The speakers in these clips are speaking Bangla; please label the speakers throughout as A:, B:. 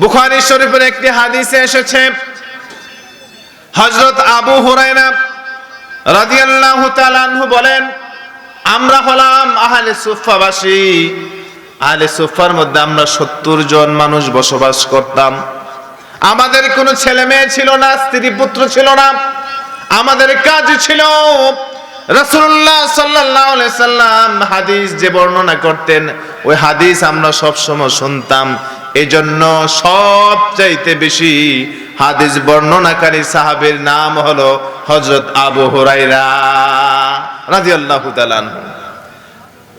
A: বুখারী শরীফের একটি হাদিসে এসেছে, হযরত আবু হুরায়রা রাদিয়াল্লাহু তাআলা আনহু বলেন, আমরা হলাম আহলে সুফাবাসী আহলে সুফার মধ্যে আমরা সত্তর জন মানুষ বসবাস করতাম। আমাদের কোনো ছেলে মেয়ে ছিল না, স্ত্রী পুত্র ছিল না। আমাদের কাজ ছিল রাসূলুল্লাহ সাল্লাল্লাহু আলাইহি সাল্লাম হাদিস যে বর্ণনা করতেন, ওই হাদিস আমরা সব সময় শুনতাম। এজন্য সবচাইতে বেশি হাদিস বর্ণনাকারী সাহাবীর নাম হলো হযরত আবু হুরায়রা রাদিয়াল্লাহু তাআলা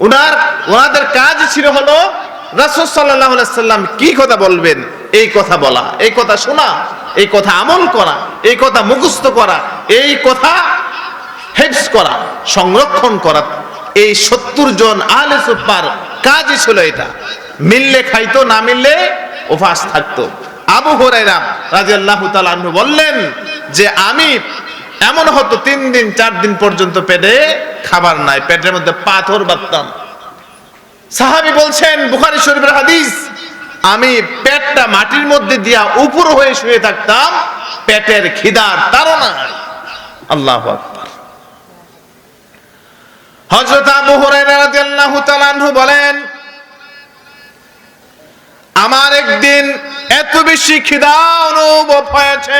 A: উনার ওনাদের কাজ ছিল হলো রাসূল সাল্লাম কি কথা বলবেন? এই কথা বলা, এই কথা শোনা, এই কথা আমল করা, এই কথা মুখস্থ করা, এই কথা হেফজ করা, সংরক্ষণ করা। এই সত্তর জন আহলে সুফার কাজই ছিল এটা। মিললে খাইতো, না মিললে উপাস থাকতো। আবু হুরায়রা রাদিয়াল্লাহু তাআলা আনহু বললেন যে, আমি এমন হতো তিন দিন, চার দিন পর্যন্ত পেটে খাবার নাই, পেটের মধ্যে পাথর বাঁধতাম। সাহাবি বলছেন, বুখারী শরীফের হাদিস, আমি পেটটা মাটির মধ্যে দিয়া উপর হয়ে শুয়ে থাকতাম, পেটের খিদার তাড়নায় আল্লাহু হযরত আবু হুরায়রা রাদিয়াল্লাহু তাআলা বলেন আমার একদিন এত বেশি খিদা অনুভব হয়েছে,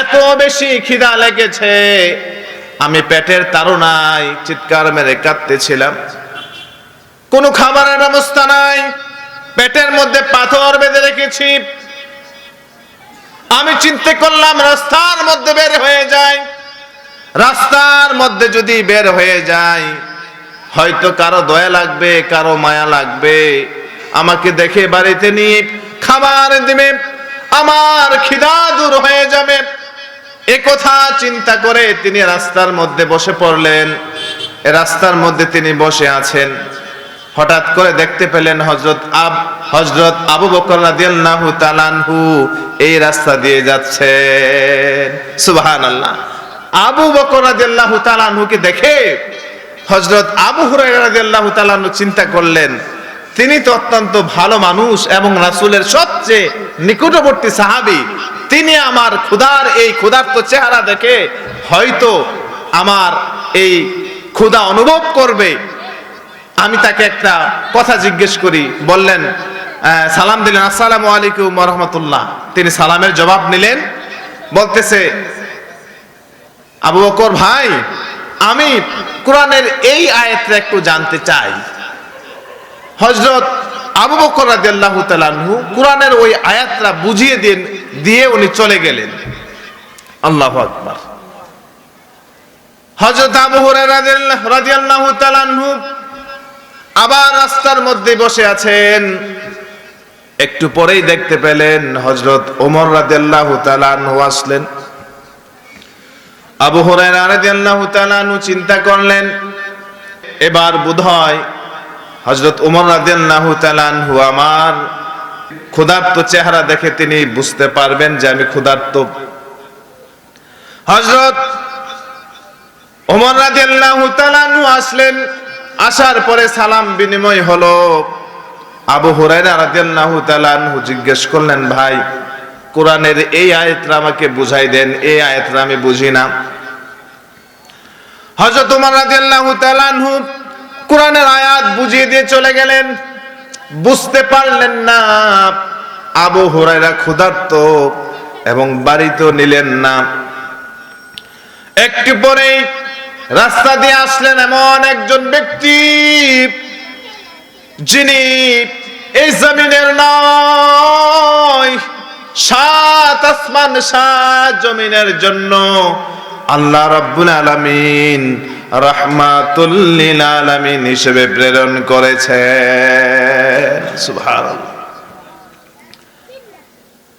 A: এত বেশি খিদা লেগেছে। আমি পেটের তাড়নায় চিৎকার মেরে কাঁদতেছিলাম। কোনো খাবারের ব্যবস্থা নাই, পেটের মধ্যে পাথর বেঁধে রেখেছি। আমি চিন্তা করলাম, রাস্তার মধ্যে বের হয়ে যায় রাস্তার মধ্যে যদি বের হয়ে যায় হয়তো কারও দয়া লাগবে, কারও মায়া লাগবে। আমাকে দেখে বাড়িতে নিয়ে খাবার দিবে, আমার খিদা দূর হয়ে যাবে। কথা চিন্তা করে তিনি রাস্তার মধ্যে বসে পড়লেন। রাস্তার মধ্যে তিনি বসে আছেন। হঠাৎ করে দেখতে পেলেন হজরত আব হজরত আবু বকর রাদিয়াল্লাহু তাআলাহু এই রাস্তা দিয়ে যাচ্ছেন। সুবহানাল্লাহ। আবু বকর রাদিয়াল্লাহু তাআলাহুকে দেখে হজরত আবু হুরায়রা রাদিয়াল্লাহু তাআলাহু চিন্তা করলেন তিনি তো অত্যন্ত ভালো মানুষ এবং রাসূলের সবচেয়ে নিকটবর্তী সাহাবী। তিনি আমার ক্ষুধার এই ক্ষুধার্ত চেহারা দেখে হয়তো আমার এই ক্ষুধা অনুভব করবে। আমি তাকে একটা কথা জিজ্ঞেস করি, বললেন সালাম দিলেন, আসসালামু আলাইকুম রহমতুল্লাহ। তিনি সালামের জবাব নিলেন, বলতেছে, আবু বকর ভাই, আমি কোরআনের এই আয়াতটা একটু জানতে চাই। হজরত আবু বকর রাদিয়াল্লাহু তাআলাহু কোরআনের ওই আয়াতটা বুঝিয়ে দিন, দিয়ে উনি চলে গেলেন। আল্লাহু আকবার। হযরত আবু হুরায়রা রাদিয়াল্লাহু তাআলাহু আবার রাস্তার মধ্যে বসে আছেন। একটু পরেই দেখতে পেলেন হযরত ওমর রাদিয়াল্লাহু তাআলাহু আসলেন। আবু হুরায়রা রাদিয়াল্লাহু তাআলাহু চিন্তা করলেন, এবার বোধহয় হজরত উমর রাদিয়াল্লাহু তাআলাহু আমার ক্ষুধার্ত চেহারা দেখে তিনি বুঝতে পারবেন যে আমি ক্ষুধার্ত। হজরত ওমর রাদিয়াল্লাহু তাআলাহু আসলেন, আসার পরে সালাম বিনিময় হলো। আবু হুরায়রা রাদিয়াল্লাহু তাআলাহু জিজ্ঞেস করলেন, ভাই, কোরআনের এই আয়াতটা আমাকে বুঝাই দেন, এই আয়াতটা আমি বুঝি না। হযরত ওমর রাদিয়াল্লাহু তাআলাহু কোরআনের আয়াত বুঝিয়ে দিয়ে চলে গেলেন। বুঝতে পারলেন না, আবু হুরায়রা ক্ষুধার্ত এবং বাড়িতেও নিলেন না। একটু পরেই রাস্তা দিয়ে আসলেন এমন একজন ব্যক্তি, যিনি এই জমিনের নয়, সাত আসমান, সাত জমিনের জন্য আল্লাহ রাব্বুল আলামিন রহমাতুল্লিল আলামিন হিসেবে প্রেরণ করেছে। সুবহানাল্লাহ।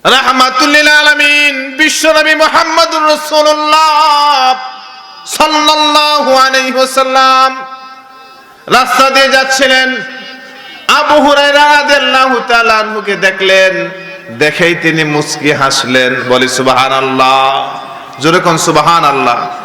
A: রহমাতুল্লিল আলামিন বিশ্বনবী মুহাম্মদুর রাসূলুল্লাহ সাল্লাল্লাহু আলাইহি ওয়াসাল্লাম রাস্তা দিয়ে যাচ্ছিলেন। আবু হুরায়রা রাদিয়াল্লাহু তাআলা আনহুকে দেখলেন, দেখেই তিনি মুচকি হাসলেন, বলি সুবহানাল্লাহ। জোরে কোন সুবহানাল্লাহ?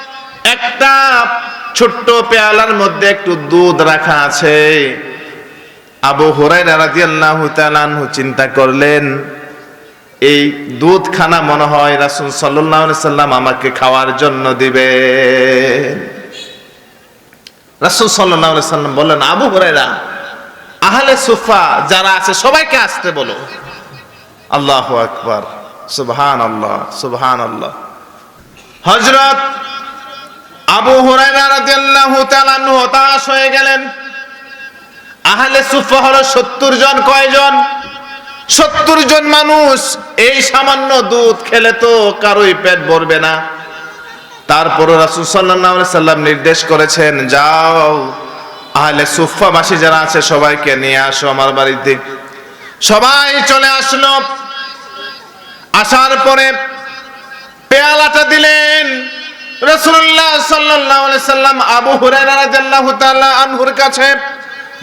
A: একটা ছোট্ট পেয়ালার মধ্যে একটু দুধ রাখা আছে। আবু হুরাইরা রাদিয়াল্লাহু চিন্তা করলেন, এই দুধ খানা মনে হয় রাসূল সাল্লাম আমাকে খাওয়ার জন্য দিবে রাসূল সাল্লাম বললেন, আবু হুরায়রা, আহলে সুফা যারা আছে সবাইকে আসতে বলো। আল্লাহু আকবার, সুবহানাল্লাহ সুবহানাল্লাহ। হযরত আবু হতাশ হয়ে গেলেন। আহলে সুফা হলো 70 জন, কয়জন? সত্তর জন মানুষ, এই সামান্য দুধ খেলে তো কারোই পেট ভরবে না। তারপরও রাসুল সাল্লাহ সাল্লাম নির্দেশ করেছেন, যাও, আহলে সুফাবাসী যারা আছে, সবাইকে নিয়ে আসো আমার বাড়িতে। সবাই চলে আসলো। আসার পরে পেয়ালাটা দিলেন। রসুল্লাহ সাল্লাহ সাল্লাম আবু হুরাইরা রাদিয়াল্লাহু তাআলা আনহুর কাছে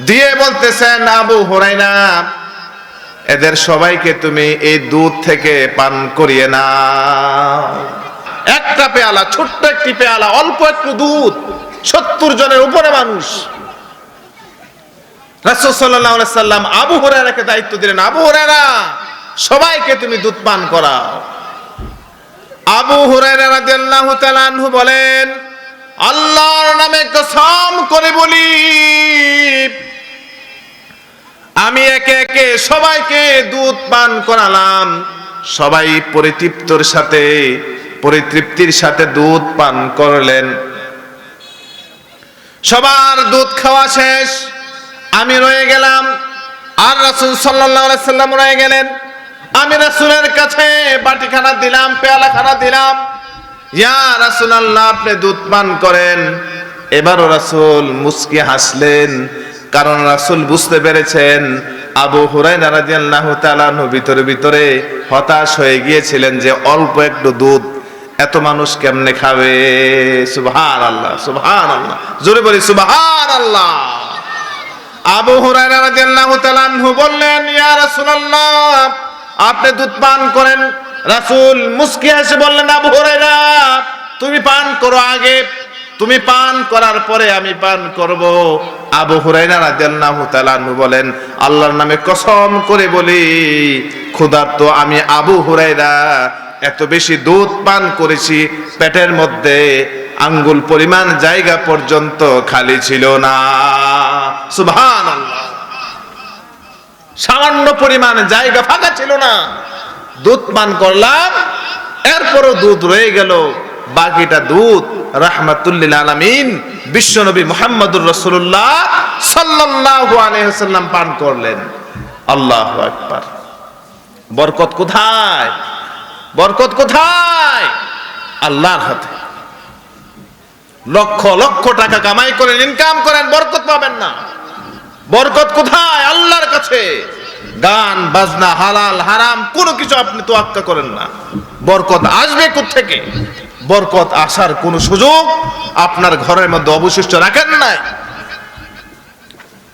A: দিয়ে বলতেছেন, আবু হুরাইরা এদের সবাইকে তুমি এই দুধ থেকে পান করিয়ে না একটা পেয়ালা, ছোট্ট একটি পেয়ালা, অল্প একটু দুধ, সত্তর জনের উপরে মানুষ। রাসূল সাল্লাম আবু হুরায়রাকে দায়িত্ব দিলেন, আবু হুরায়রা, সবাইকে তুমি দুধ পান করাও। আবু আনহু বলেন, আল্লাহর নামে কসম করে বলি, আমি একে একে সবাইকে দুধ পান করালাম। সবাই পরিতৃপ্তর সাথে, পরিতৃপ্তির সাথে দুধ পান করলেন। সবার দুধ খাওয়া শেষ, আমি রয়ে গেলাম। আর রাসূল সাল্লাল্লাহু সাল্লাম রয়ে গেলেন। আমি রাসূলের কাছে বাটিখানা দিলাম, পেয়ালাখানা দিলাম। ইয়া রাসুল আল্লাহ আপনি দুধ পান করেন। এবারও রাসূল মুস্কি হাসলেন, কারণ রাসূল বুঝতে পেরেছেন, আবু হুরায়রা রাদিয়াল্লাহু তাআলা ভিতরে ভিতরে হতাশ হয়ে গিয়েছিলেন যে অল্প একটু দুধ এত মানুষ কেমনে খাবে? সুবহানাল্লাহ সুবহানাল্লাহ। জোরে বলি, সুবহানাল্লাহ। আবু হুরায়রা রাদিয়াল্লাহু তাআলা বললেন, ইয়া রাসূলুল্লাহ আপনি দুধ পান করেন। রাসূল মুস্কি হেসে বললেন, আবু হুরায়রা, তুমি পান করো আগে। তুমি পান করার পরে আমি পান করব। আবু হুরায়রা রাদিয়াল্লাহু তাআলা বলেন, আল্লাহর নামে কসম করে বলি, ক্ষুধার্ত আমি আবু হুরায়রা। এত বেশি দুধ পান করেছি, পেটের মধ্যে আঙ্গুল পরিমাণ জায়গা পর্যন্ত খালি ছিল না। সুবহানাল্লাহ। সামান্য পরিমাণ জায়গা ফাঁকা ছিল না। দুধ পান করলাম, এরপরও দুধ রয়ে গেল। বাকিটা দুধ রাহমাতুল্লিল আলামিন বিশ্বনবী মুহাম্মদুর রাসূলুল্লাহ সাল্লাল্লাহু আলাইহি ওয়াসাল্লাম পান করলেন। আল্লাহু আকবার। বরকত কোথায়? বরকত কোথায়? আল্লাহর হাতে। লক্ষ লক্ষ টাকা কামাই করেন, ইনকাম করেন, বরকত পাবেন না। বরকত কোথায়? আল্লাহর কাছে। গান, বাজনা, হালাল, হারাম, কোনো কিছু আপনি তোয়াক্কা করেন না। বরকত আসবে থেকে বরকত আসার কোনো সুযোগ আপনার ঘরের মধ্যে অবশিষ্ট রাখেন নাই।